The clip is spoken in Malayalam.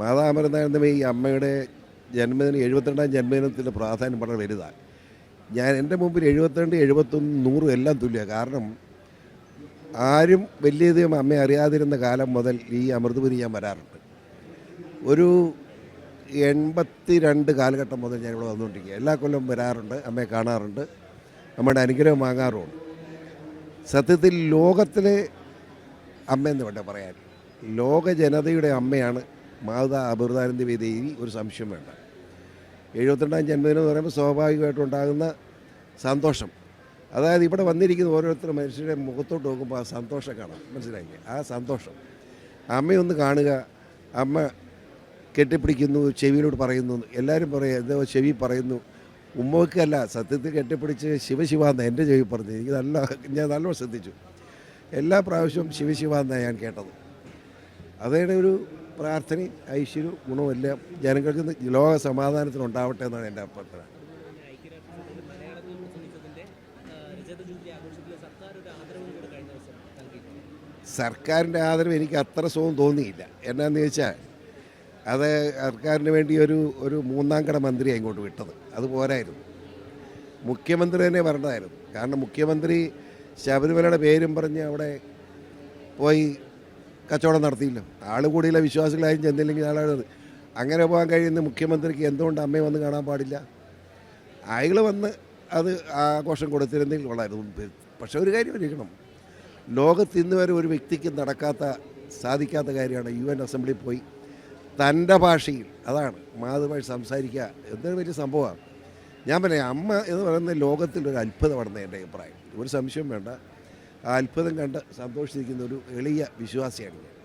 മാതാമൃതാനന്ദമ ഈ അമ്മയുടെ ജന്മദിനം എഴുപത്തിരണ്ടാം ജന്മദിനത്തിന്റെ പ്രാധാന്യം വളരെ വലുതാണ്. ഞാൻ എന്റെ മുമ്പിൽ എഴുപത്തിരണ്ട് എഴുപത്തൊന്ന് നൂറും എല്ലാം തുല്യമാണ് കാരണം ആരും വലിയധികം അമ്മയെ അറിയാതിരുന്ന കാലം മുതൽ ഈ അമൃതപുരി ഞാൻ വരാറുണ്ട്. ഒരു എൺപത്തി രണ്ട് കാലഘട്ടം മുതൽ ഞാൻ ഇവിടെ വന്നുകൊണ്ടിരിക്കുക എല്ലാ കൊല്ലം വരാറുണ്ട് അമ്മയെ കാണാറുണ്ട് അമ്മയുടെ അനുഗ്രഹം വാങ്ങാറുമുണ്ട്. സത്യത്തിൽ ലോകത്തിലെ അമ്മയെന്ന് വേണ്ട പറയാൻ ലോക ജനതയുടെ അമ്മയാണ് മാതാ അമൃതാനന്ദ വേദിയിൽ ഒരു സംശയം വേണ്ട. എഴുപത്തിരണ്ടാം ജന്മദിനം എന്ന് പറയുമ്പോൾ സ്വാഭാവികമായിട്ടും ഉണ്ടാകുന്ന സന്തോഷം. അതായത് ഇവിടെ വന്നിരിക്കുന്ന ഓരോരുത്തർ മനുഷ്യരുടെ മുഖത്തോട്ട് നോക്കുമ്പോൾ ആ സന്തോഷം കാണാം. മനസ്സിലായി ആ സന്തോഷം. അമ്മയൊന്ന് കാണുക. അമ്മ കെട്ടിപ്പിടിക്കുന്നു ചെവിയിലോട് പറയുന്നു. എല്ലാവരും പറയുക എന്തോ ചെവി പറയുന്നു. ഉമ്മക്കല്ല സത്യത്തിൽ കെട്ടിപ്പിടിച്ച് ശിവശിവ എന്ന് എന്റെ ചെവി പറഞ്ഞു. എനിക്ക് നല്ല ഞാൻ നല്ലോണം ശ്രദ്ധിച്ചു. എല്ലാ പ്രാവശ്യവും ശിവശിവ എന്നാണ് ഞാൻ കേട്ടത്. അതേടെ ഒരു പ്രാർത്ഥനയും ഐശ്വര്യവും ഗുണവും എല്ലാം ജനങ്ങൾക്ക് ലോക സമാധാനത്തിന് ഉണ്ടാവട്ടെ എന്നാണ് എന്റെ അഭ്യർത്ഥന. സർക്കാരിന്റെ ആദരവ് എനിക്ക് അത്ര സുഖം തോന്നിയില്ല. എന്നാന്ന് ചോദിച്ചാൽ അത് സർക്കാരിന് വേണ്ടി ഒരു ഒരു മൂന്നാം കട മന്ത്രിയാണ് ഇങ്ങോട്ട് വിട്ടത്. അത് പോരായിരുന്നു. മുഖ്യമന്ത്രി തന്നെ വരേണ്ടതായിരുന്നു കാരണം മുഖ്യമന്ത്രി ശബരിമലയുടെ പേരും പറഞ്ഞ് അവിടെ പോയി കച്ചവടം നടത്തിയില്ല. ആൾ കൂടിയില്ല വിശ്വാസികളായും ചെന്നില്ലെങ്കിൽ ആളാണ് അങ്ങനെ പോകാൻ കഴിയുന്ന മുഖ്യമന്ത്രിക്ക് എന്തുകൊണ്ട് അമ്മയെ വന്ന് കാണാൻ പാടില്ല? അയാൾ വന്ന് അത് ആഘോഷം കൊടുത്തിരുന്നെങ്കിൽ കൊള്ളായിരുന്നു. പക്ഷേ ഒരു കാര്യം ഇരിക്കണം ലോകത്ത് ഇന്ന് വരെ ഒരു വ്യക്തിക്ക് നടക്കാത്ത സാധിക്കാത്ത കാര്യമാണ് യു എൻ അസംബ്ലി പോയി. തന്റെ ഭാഷയിൽ അതാണ് മാതൃഭാഷ സംസാരിക്കുക. എന്തൊരു വലിയ സംഭവമാണ്. ഞാൻ പറയാം അമ്മ എന്ന് പറയുന്നത് ലോകത്തിൽ ഒരു അത്ഭുതമാണെന്ന് എന്റെ അഭിപ്രായം. ഒരു സംശയം വേണ്ട. അത്ഭുതം കണ്ട് സന്തോഷിച്ചിരിക്കുന്ന ഒരു എളിയ വിശ്വാസിയാണ് ഞാൻ.